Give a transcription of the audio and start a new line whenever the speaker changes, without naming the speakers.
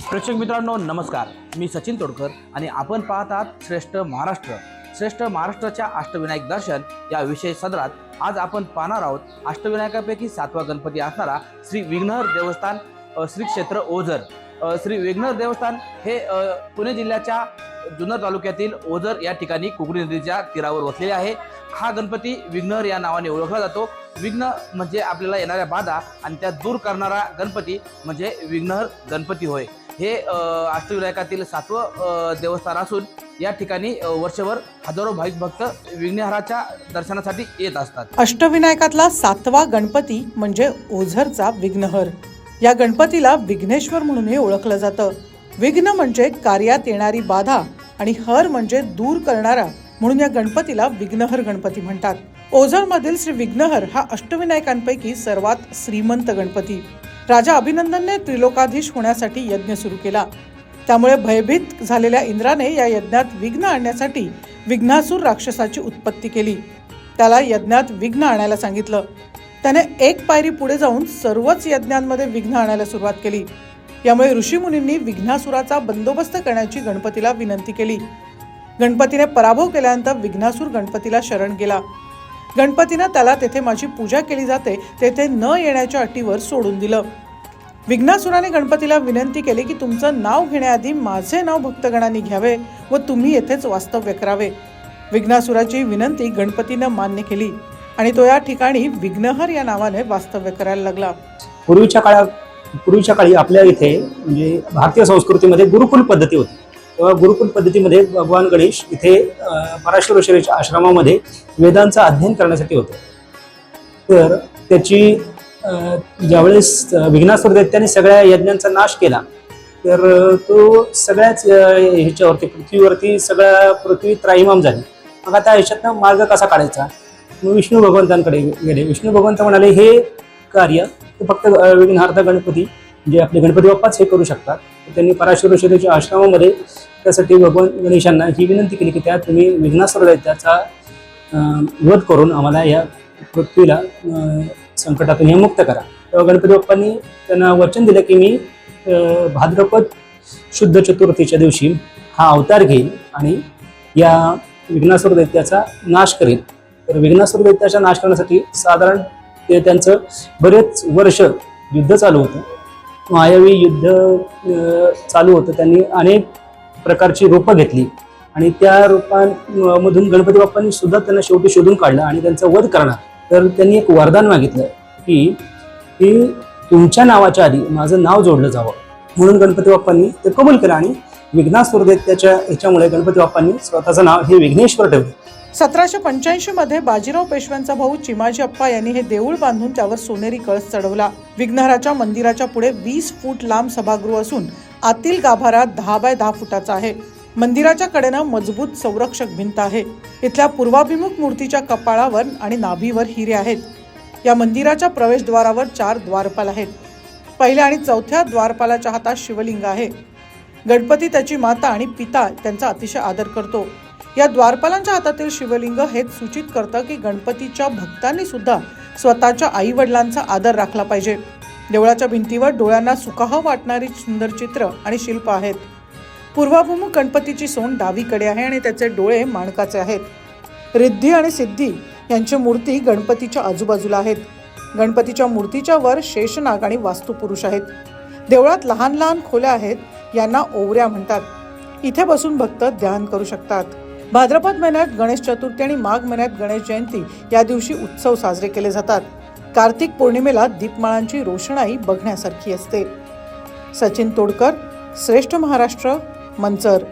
प्रेक्षक मित्रांनो नमस्कार. मी सचिन तोडकर आणि आपण पाहत आहात श्रेष्ठ महाराष्ट्र. श्रेष्ठ महाराष्ट्राच्या अष्टविनायक दर्शन या विशेष सदरात आज आपण पाहणार आहोत अष्टविनायकापैकी सातवा गणपती असणारा श्री विघ्नहर देवस्थान श्री क्षेत्र ओझर. श्री विघ्नहर देवस्थान हे पुणे जिल्ह्याच्या जुन्नर तालुक्यातील ओझर या ठिकाणी कुकडी नदीच्या तीरावर वसलेले आहे. हा गणपती विघ्नहर या नावाने ओळखला जातो. विघ्न म्हणजे आपल्याला येणाऱ्या बाधा आणि त्या दूर करणारा गणपती म्हणजे विघ्नहर गणपती होय. हे अष्टविनायकातील सातवं देवस्थान असून या ठिकाणी वर्षभर हजारो भाविक भक्त विघ्नहराच्या दर्शनासाठी येत असतात.
अष्टविनायकातला सातवा गणपती म्हणजे ओझरचा विघ्नहर. या गणपतीला विघ्नेश्वर म्हणूनही ओळखलं जातं. विघ्न म्हणजे कार्यात येणारी बाधा आणि हर म्हणजे दूर करणारा म्हणून या गणपतीला विघ्नहर गणपती म्हणतात. ओझरमधील श्री विघ्नहर हा अष्टविनायकांपैकी सर्वात श्रीमंत गणपती. राजा अभिनंदनने त्रिलोकाधीश होण्यासाठी यज्ञ सुरू केला. त्यामुळे भयभीत झालेल्या इंद्राने या यज्ञात विघ्न आणण्यासाठी विघ्नासूर राक्षसाची उत्पत्ती केली. त्याला यज्ञात विघ्न आणायला सांगितलं. त्याने एक पायरी पुढे जाऊन सर्वच यज्ञांमध्ये विघ्न आणायला सुरुवात केली. यामुळे ऋषीमुनींनी विघ्नासुराचा बंदोबस्त करण्याची गणपतीला विनंती केली. गणपतीने पराभव केल्यानंतर विघ्नासूर गणपतीला शरण गेला. गणपतीनं त्याला तेथे माझी पूजा केली जाते तेथे न येण्याच्या अटीवर सोडून दिलं. विघ्नासुराने गणपतीला विनंती केली की तुमचं नाव घेण्याआधी माझे नाव भक्तगणांनी घ्यावे व तुम्ही येथेच वास्तव्य करावे. विघ्नासुराची विनंती गणपतीनं मान्य केली आणि तो या ठिकाणी विघ्नहर या नावाने वास्तव्य करायला लागला.
पूर्वीच्या काळात पूर्वीच्या काळी आपल्या इथे म्हणजे भारतीय संस्कृतीमध्ये गुरुकुल पद्धती होती. तेव्हा गुरुकुल पद्धतीमध्ये भगवान गणेश इथे अं, आश्रमामध्ये वेदांचं अध्ययन करण्यासाठी होतो. तर त्याची ज्यावेळेस अं, विघ्नासुर दैत्याने सगळ्या यज्ञांचा नाश केला. तर तो सगळ्याच ह्याच्यावरती पृथ्वीवरती सगळ्या पृथ्वी त्राईमाम झाली. मग आता ह्याच्यातनं मार्ग कसा काढायचा? मग विष्णू भगवंतांकडे गेले. विष्णू भगवंत म्हणाले हे कार्य फक्त विघ्नहार्थ गणपती जे आपले गणपती बाप्पाच हे करू शकतात त्यांनी पराशर ऋषीच्या आश्रमामध्ये त्यासाठी भगवान गणेशांना ही विनंती केली की त्या तुम्ही विघ्नास्वर दैत्याचा वध करून आम्हाला या पृथ्वीला संकटातून हे मुक्त करा. तेव्हा गणपती बाप्पांनी त्यांना वचन दिलं की मी भाद्रपद शुद्ध चतुर्थीच्या दिवशी हा अवतार घेईल आणि या विघ्नासुर दैत्याचा नाश करेल तर विघ्नासुर दैत्याचा नाश करण्यासाठी साधारण ते त्यांचं बरेच वर्ष युद्ध चालू होतं. मायावी युद्ध चालू होतं. त्यांनी अनेक प्रकारची रूपं घेतली. आणि त्या रूपांमधून गणपती बाप्पांनी सुद्धा त्यांना शेवटी शोधून काढलं आणि त्यांचा वध करणार. तर त्यांनी एक वरदान मागितलं की की तुमच्या नावाच्या आधी माझं नाव जोडलं जावं. म्हणून गणपती बाप्पांनी ते कबूल केलं आणि विघ्नासूर त्याच्या ह्याच्यामुळे गणपती बाप्पांनी स्वतःचं नाव हे विघ्नेश्वर ठेवलं.
सतराशे पंच्याऐंशीमध्ये बाजीराव पेशव्यांचा भाऊ चिमाजी अप्पा यांनी हे देऊळ बांधून त्यावर सोनेरी कळस चढवला. विघ्नहराच्या मंदिराच्या पुढे वीस फूट लांब सभागृह असून आतील गाभारा दहा बाय दहा फुटाचा आहे. मंदिराच्या कडेनं मजबूत संरक्षक भिंत आहे. इथल्या पूर्वाभिमुख मूर्तीच्या कपाळावर आणि नाभीवर हिरे आहेत. या मंदिराच्या प्रवेशद्वारावर चार द्वारपाल आहेत. पहिल्या आणि चौथ्या द्वारपालाच्या हातात शिवलिंग आहे. गणपती त्याची माता आणि पिता त्यांचा अतिशय आदर करतो. या द्वारपालांच्या हातातील शिवलिंग हेच सूचित करतं की गणपतीच्या भक्तांनी सुद्धा स्वतःच्या आई वडिलांचा आदर राखला पाहिजे. देवळाच्या भिंतीवर डोळ्यांना सुकाह वाटणारी सुंदर चित्र आणि शिल्प आहेत. पूर्वाभिमुख गणपतीची सोंड डावीकडे आहे आणि त्याचे डोळे माणकाचे आहेत. रिद्धी आणि सिद्धी यांची मूर्ती गणपतीच्या आजूबाजूला आहेत. गणपतीच्या मूर्तीच्या वर शेषनाग आणि वास्तुपुरुष आहेत. देवळात लहान लहान खोल्या आहेत यांना ओवऱ्या म्हणतात. इथे बसून भक्त ध्यान करू शकतात. भाद्रपद महिन्यात गणेश चतुर्थी आणि माघ महिन्यात गणेश जयंती या दिवशी उत्सव साजरे केले जातात. कार्तिक पौर्णिमेला दीपमाळांची रोषणाई बघण्यासारखी असते. सचिन तोडकर श्रेष्ठ महाराष्ट्र मंचर